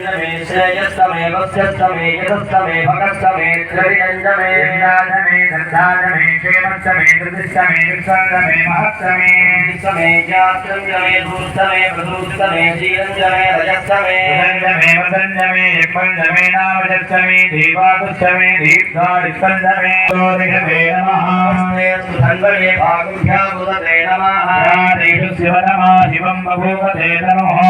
मे श्रेयस्तमे वस्यस्तमे यतस्तमे भगस्तमे त्रिविरञ्जमे मे श्रद्धाजमे क्षेमस्तमे कृतिस्तमे विक्षन्दमे महत्तमे समे ज्ञात्रञ्जमे दूस्तमे प्रदूषितमे श्रीरञ्जमे रजस्तमे सुगन्धमे वसञ्जमे यक्मञ्जमे नामजस्तमे दीवादुष्टमे दीर्घादिस्कन्दमे सोदिघवे नमः नमस्ते सुधन्वये भागुभ्यामुदते नमः यादेषु शिवनमा शिवं बभूवते नमः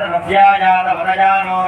नव्याजातवदजानोर्श्रवणजाने यानि रुद्रशिवादनो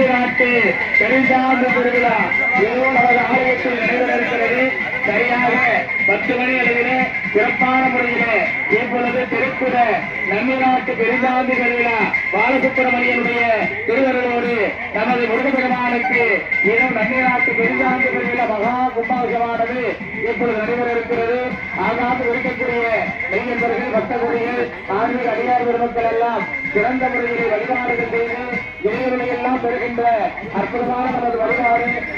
தமிழ்நாட்டு பெருந்தாண்டு திருவிழா இருநூறு ஆலயத்தில் நிறைவேறுகிறது சரியாக பத்து மணி அளவிலே சிறப்பான முறையிலே இப்பொழுது திருப்புத நம்பிநாட்டு பெருந்தாண்டு திருவிழா பாலசுப்பிரமணியனுடைய திருவருளோடு நமது முருகப்பெருமானுக்கு இடம் நம்பிநாட்டு பெருந்தாண்டு திருவிழா மகா கும்பாபிஷமானது இப்பொழுது நடைபெற இருக்கிறது ஆகாது இருக்கக்கூடிய மெய்யன்பர்கள் பக்தகுடிகள் ஆன்மீக அதிகார பெருமக்கள் எல்லாம் சிறந்த முறையிலே வழிபாடுகள் செய்து இளைஞர்களை எல்லாம் பெறுகின்ற அற்புதமான நமது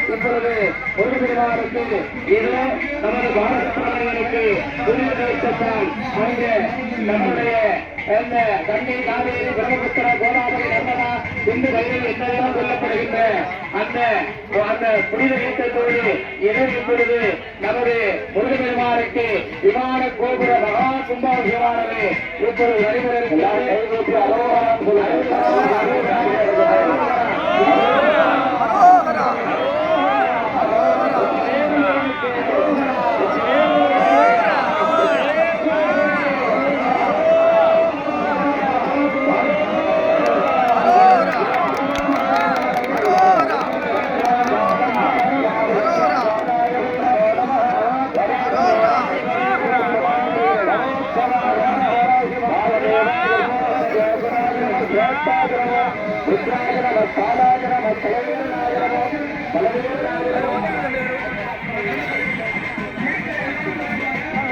இப்பொழுது இது நமது நம்முடைய அந்த கங்கை காவேரி பிரம்மபுத்திர கோதாவரி நர்மதா இந்து கையில் என்னெல்லாம் சொல்லப்படுகின்ற அந்த அந்த புனித ஈட்டத்தோடு இதை இப்பொழுது நமது முருகப்பெருமானுக்கு விமான கோபுர மகா கும்பாபிஷேகமானது இப்பொழுது நடைபெற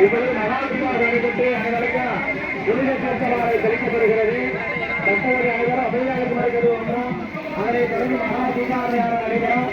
இப்பொழுது மகாத்மா நடைபெற்று அனைவருக்கும் புனித தீர்த்தமாலை தெளிக்கப்படுகிறது தற்போது அனைவரும் அமைதியாக இருக்கிறது ஒன்றும் அதனை தொடர்ந்து மகாத்மா தீபாவளியாக நடைபெறும்